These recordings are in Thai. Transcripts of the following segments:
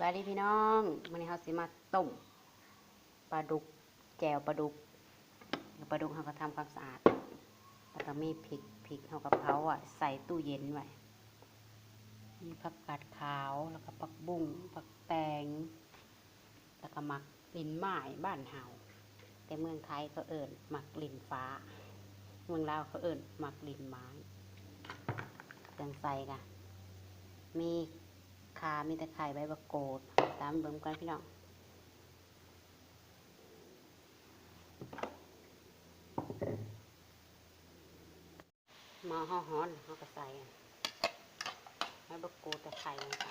บายดีพี่น้องวันนี้เราสิมาต้มปลาดุกแจวปลาดุกปลาดุกเราก็ทำความสะอาดแล้วก็มีพริกพริกเราก็เผาอะใส่ตู้เย็นไว้มีผักกาดขาวแล้วก็ผักบุ้งผักแตงแล้วก็หมักลินไม้บ้านเฮาแต่เมืองไทยเขาเอิญหมักลินฟ้า เมืองลาวเขาเอิญหมักลินไม้เครื่องใส่กะมี คามีแตะไคร้ใบมะกรดตามเบิ่งกันพี่น้องหมาห่อฮ้อนเขาก็ใส่ใบมะกรูดตะไคร้ลงไป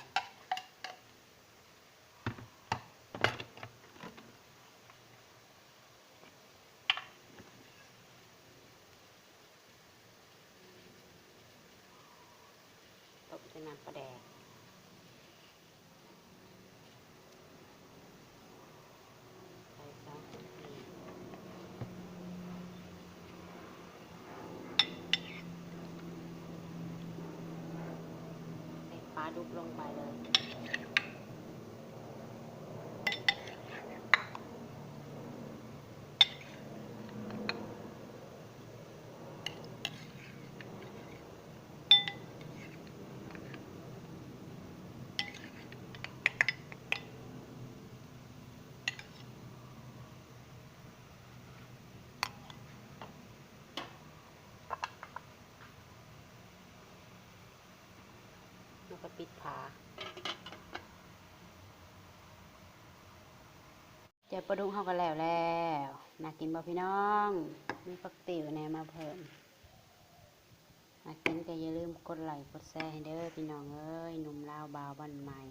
ต้มด้วยน้ำปลาแดก ใส่สองทีใส่ปลา ดุกลงไปเลย ก็ปิดฝาเจอปลาดุกเขาก็แล้วแล้วน่ากินบ่พี่น้องมีผักติ๋วแนมาเพิ่มน่ากินก็อย่าลืมกดไลค์กดแชร์ให้เด้อพี่น้องเอ้ยหนุ่มลาวบาวบ้านใหม่